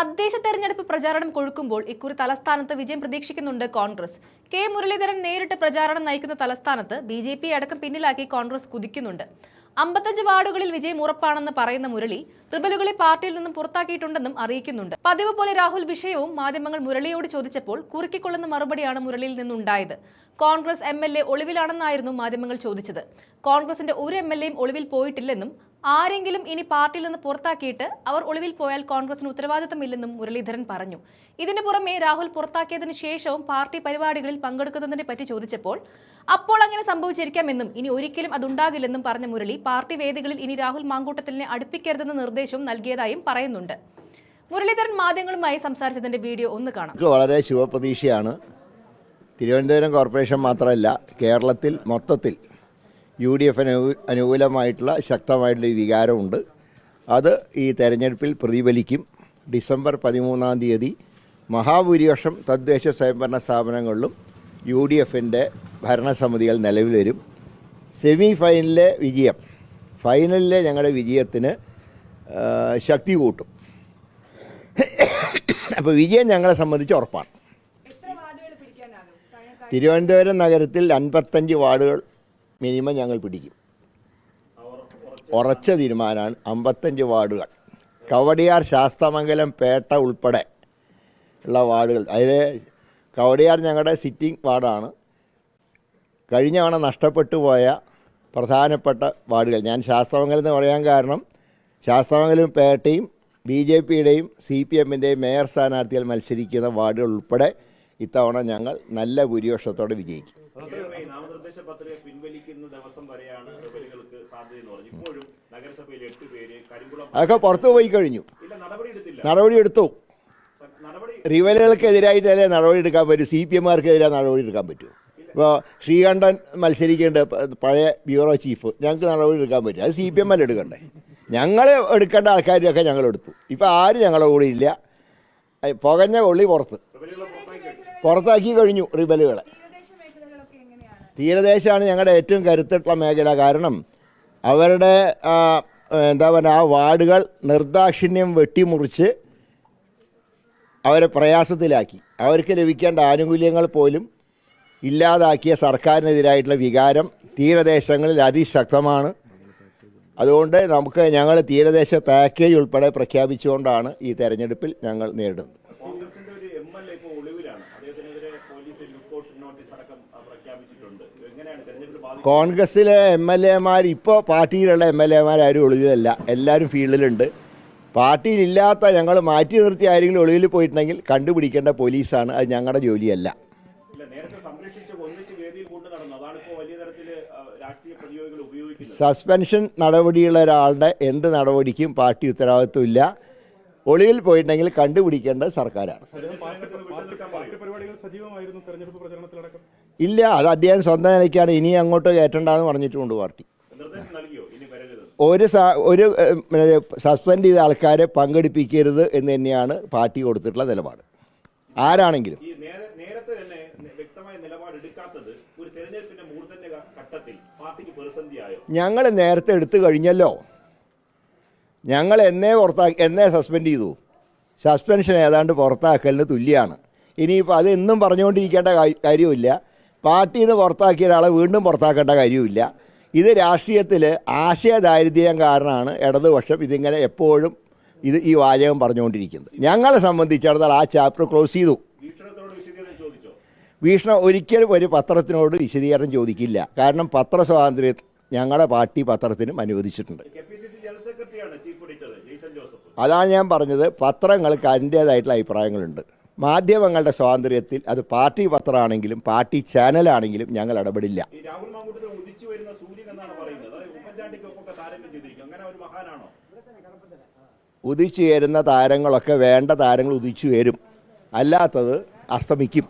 തദ്ദേശ തെരഞ്ഞെടുപ്പ് പ്രചാരണം കൊഴുക്കുമ്പോൾ ഇക്കുറി തലസ്ഥാനത്ത് വിജയം പ്രതീക്ഷിക്കുന്നുണ്ട് കോൺഗ്രസ്. കെ. മുരളീധരൻ നേരിട്ട് പ്രചാരണം നയിക്കുന്ന തലസ്ഥാനത്ത് ബി ജെ പി അടക്കം പിന്നിലാക്കി കോൺഗ്രസ് കുതിക്കുന്നുണ്ട്. അമ്പത്തഞ്ച് വാർഡുകളിൽ വിജയം ഉറപ്പാണെന്ന് പറയുന്ന മുരളി റിബലുകളെ പാർട്ടിയിൽ നിന്നും പുറത്താക്കിയിട്ടുണ്ടെന്നും അറിയിക്കുന്നുണ്ട്. പതിവ് പോലെ രാഹുൽ വിഷയവും മാധ്യമങ്ങൾ മുരളിയോട് ചോദിച്ചപ്പോൾ കുറുക്കിക്കൊള്ളുന്ന മറുപടിയാണ് മുരളിയിൽ നിന്നുണ്ടായത്. കോൺഗ്രസ് എം എൽ എ ഒളിവിലാണെന്നായിരുന്നു മാധ്യമങ്ങൾ ചോദിച്ചത്. കോൺഗ്രസിന്റെ ഒരു എം എൽ എയും ഒളിവിൽ പോയിട്ടില്ലെന്നും ആരെങ്കിലും ഇനി പാർട്ടിയിൽ നിന്ന് പുറത്താക്കിയിട്ട് അവർ ഒളിവിൽ പോയാൽ കോൺഗ്രസിന് ഉത്തരവാദിത്തമില്ലെന്നും മുരളീധരൻ പറഞ്ഞു. ഇതിനു പുറമെ രാഹുൽ പുറത്താക്കിയതിനു ശേഷവും പാർട്ടി പരിപാടികളിൽ പങ്കെടുക്കുന്നതിനെ പറ്റി ചോദിച്ചപ്പോൾ അപ്പോൾ അങ്ങനെ സംഭവിച്ചിരിക്കാമെന്നും ഇനി ഒരിക്കലും അതുണ്ടാകില്ലെന്നും പറഞ്ഞ മുരളി പാർട്ടി വേദികളിൽ ഇനി രാഹുൽ മാങ്കൂട്ടത്തിലിനെ അടുപ്പിക്കരുതെന്ന നിർദ്ദേശവും നൽകിയതായും പറയുന്നുണ്ട്. മുരളീധരൻ മാധ്യമങ്ങളുമായി സംസാരിച്ചതിന്റെ വീഡിയോ ഒന്ന് കാണാം. വളരെ ശുഭപ്രതീക്ഷയാണ്. തിരുവനന്തപുരം കോർപ്പറേഷൻ മാത്രമല്ല കേരളത്തിൽ മൊത്തത്തിൽ യു ഡി എഫിന് അനുകൂലമായിട്ടുള്ള ശക്തമായിട്ടുള്ള ഒരു വികാരമുണ്ട്. അത് ഈ തെരഞ്ഞെടുപ്പിൽ പ്രതിഫലിക്കും. ഡിസംബർ പതിമൂന്നാം തീയതി മഹാഭൂരിപക്ഷം തദ്ദേശ സ്വയംഭരണ സ്ഥാപനങ്ങളിലും യു ഡി എഫിന്റെ ഭരണസമിതികൾ നിലവിൽ വരും സെമി ഫൈനലിലെ വിജയം ഫൈനലിലെ ഞങ്ങളുടെ വിജയത്തിന് ശക്തി കൂട്ടും. അപ്പോൾ വിജയം ഞങ്ങളെ സംബന്ധിച്ച് ഉറപ്പാണ്. തിരുവനന്തപുരം നഗരത്തിൽ അൻപത്തഞ്ച് വാർഡുകൾ മിനിമം ഞങ്ങൾ പിടിക്കും. ഉറച്ച തീരുമാനമാണ് അമ്പത്തഞ്ച് വാർഡുകൾ. കവടിയാർ ശാസ്തമംഗലം പേട്ട ഉൾപ്പെടെ ഉള്ള വാർഡുകൾ. അതിൽ കവടിയാർ ഞങ്ങളുടെ സിറ്റിംഗ് വാർഡാണ്. കഴിഞ്ഞ തവണ നഷ്ടപ്പെട്ടു പോയ പ്രധാനപ്പെട്ട വാർഡുകൾ. ഞാൻ ശാസ്തമംഗലം എന്ന് പറയാൻ കാരണം ശാസ്തമംഗലം പേട്ടയും ബി ജെ പിയുടെയും സി പി എമ്മിന്റെയും മേയർ സ്ഥാനാർത്ഥികൾ മത്സരിക്കുന്ന വാർഡുകൾ ഉൾപ്പെടെ ഇത്തവണ ഞങ്ങൾ നല്ല ഭൂരിപക്ഷത്തോടെ വിജയിക്കും. ഈ നാമനിർദ്ദേശ പത്രിക പിൻവലിക്കുന്ന ദിവസം വരെയാണ് റിബലുകൾക്ക് സാധ്യതയെന്ന് പറഞ്ഞു ഇപ്പോഴും നഗരസഭയിൽ എട്ട് പേര് കരിങ്കുളം അതൊക്കെ പുറത്തു പോയി കഴിഞ്ഞു. ഇല്ല നടപടി എടുത്തില്ല. നടപടി എടുത്തു. നടപടി റിവലുകൾക്കെതിരായിട്ടല്ലേ നടപടി എടുക്കാൻ പറ്റൂ? സി പി എമ്മാർക്കെതിരെ നടപടി എടുക്കാൻ പറ്റൂ? ഇപ്പോൾ ശ്രീകണ്ഠൻ മത്സരിക്കേണ്ട പഴയ ബ്യൂറോ ചീഫ് ഞങ്ങൾക്ക് നടപടി എടുക്കാൻ പറ്റും. അത് സി പി എം എൽ എടുക്കണ്ടേ? ഞങ്ങൾ എടുക്കേണ്ട ആൾക്കാരൊക്കെ ഞങ്ങൾ എടുത്തു. ഇപ്പോൾ ആരും ഞങ്ങളുടെ കൂടെ ഇല്ല? പുകഞ്ഞ കൊള്ളി പുറത്ത്. പുറത്താക്കി കഴിഞ്ഞു. റിബലുകളെ. തീരദേശമാണ് ഞങ്ങളുടെ ഏറ്റവും കരുത്തുള്ള മേഖല. കാരണം അവരുടെ എന്താ പറയുക ആ വാർഡുകൾ നിർദാക്ഷിണ്യം വെട്ടിമുറിച്ച് അവരെ പ്രയാസത്തിലാക്കി. അവർക്ക് ലഭിക്കേണ്ട ആനുകൂല്യങ്ങൾ പോലും ഇല്ലാതാക്കിയ സർക്കാരിനെതിരായിട്ടുള്ള വികാരം തീരദേശങ്ങളിൽ അതിശക്തമാണ്. അതുകൊണ്ട് നമുക്ക് ഞങ്ങൾ തീരദേശ പാക്കേജ് ഉൾപ്പെടെ പ്രഖ്യാപിച്ചുകൊണ്ടാണ് ഈ തെരഞ്ഞെടുപ്പിൽ ഞങ്ങൾ നേരിടുന്നത് കോൺഗ്രസിന്റെ ഒരു എം എൽ എ ഇപ്പോൾ ഒളിവിലാണ് അദ്ദേഹത്തിനെതിരെ പോലീസ് ലുക്കൌട്ട് നോട്ടീസ് അടക്കം ആ, പ്രഖ്യാപിച്ചിട്ടുണ്ട് എങ്ങനെയാണ് തെരഞ്ഞെടുപ്പ് ബാധിക്കുന്നത് കോൺഗ്രസ്സിലെ എം എൽ എമാർ ഇപ്പോൾ പാർട്ടിയിലുള്ള എം എൽ എമാർ ആരും ഒളിവിലല്ല. എല്ലാവരും ഫീൽഡിലുണ്ട്. പാർട്ടിയിലില്ലാത്ത ഞങ്ങൾ മാറ്റി നിർത്തി ആരെങ്കിലും ഒളിവിൽ പോയിട്ടുണ്ടെങ്കിൽ കണ്ടുപിടിക്കേണ്ട പോലീസാണ്. അത് ഞങ്ങളുടെ ജോലിയല്ല. സസ്പെൻഷൻ നടപടിയുള്ള ഒരാളുടെ എന്ത് നടപടിക്കും പാർട്ടി ഉത്തരവാദിത്വമില്ല. ഒളിവിൽ പോയിട്ടുണ്ടെങ്കിൽ കണ്ടുപിടിക്കേണ്ടത് സർക്കാരാണ്. പാർട്ടി പരിപാടികൾ സജീവമായിരുന്നു തെരഞ്ഞെടുപ്പ് പ്രചരണത്തിലടക്കം? ഇല്ല അത് അദ്ദേഹം സ്വന്തം നിലയ്ക്കാണ്. ഇനി അങ്ങോട്ട് കയറ്റണ്ടെന്ന് പറഞ്ഞിട്ടുണ്ട് പാർട്ടി. ഒരു സ- ഒരു സസ്പെൻഡ് ചെയ്ത ആൾക്കാരെ പങ്കെടുപ്പിക്കരുത് എന്ന് തന്നെയാണ് പാർട്ടി കൊടുത്തിട്ടുള്ള നിലപാട്. ആരാണെങ്കിലും. ഈ നേരത്തെ തന്നെ ന- വ്യക്തമായ നിലപാട് എടുക്കാത്തത് ഒരു തെരഞ്ഞെടുപ്പിന്റെ ഘട്ടത്തിൽ പാർട്ടിക്ക് പ്രതിസന്ധിയായോ? ഞങ്ങൾ നേരത്തെ എടുത്തു കഴിഞ്ഞല്ലോ. ഞങ്ങൾ എന്നേ പുറത്താക്കി എന്നേ സസ്പെൻഡ് ചെയ്തു. സസ്പെൻഷൻ ഏതാണ്ട് പുറത്താക്കലിന് തുല്യമാണ് ഇനിയിപ്പോൾ അത് എന്നും പറഞ്ഞുകൊണ്ടിരിക്കേണ്ട കാര്യമില്ല പാർട്ടിയിൽ നിന്ന് പുറത്താക്കിയ ഒരാളെ വീണ്ടും പുറത്താക്കേണ്ട കാര്യമില്ല ഇത് രാഷ്ട്രീയത്തിൽ ആശയദാരിദ്ര്യം കാരണമാണ് ഇടതുപക്ഷം ഇതിങ്ങനെ എപ്പോഴും ഇത് ഈ വാചകം പറഞ്ഞുകൊണ്ടിരിക്കുന്നത്. ഞങ്ങളെ സംബന്ധിച്ചിടത്തോളം ആ ചാപ്റ്റർ ക്ലോസ് ചെയ്തു. വീക്ഷണം ഒരിക്കലും ഒരു പത്രത്തിനോട് വിശദീകരണം ചോദിക്കില്ല. കാരണം പത്രസ്വാതന്ത്ര്യം ഞങ്ങളുടെ പാർട്ടി പത്രത്തിനും അനുവദിച്ചിട്ടുണ്ട്. അതാണ് ഞാൻ പറഞ്ഞത് പത്രങ്ങൾക്ക് അതിന്റേതായിട്ടുള്ള അഭിപ്രായങ്ങളുണ്ട്. മാധ്യമങ്ങളുടെ സ്വാതന്ത്ര്യത്തിൽ അത് പാർട്ടി പത്രമാണെങ്കിലും പാർട്ടി ചാനലാണെങ്കിലും ഞങ്ങൾ ഇടപെടില്ല. ഉദിച്ചു ചേരുന്ന താരങ്ങളൊക്കെ വേണ്ട താരങ്ങൾ ഉദിച്ചു വരും അല്ലാത്തത് അസ്തമിക്കും.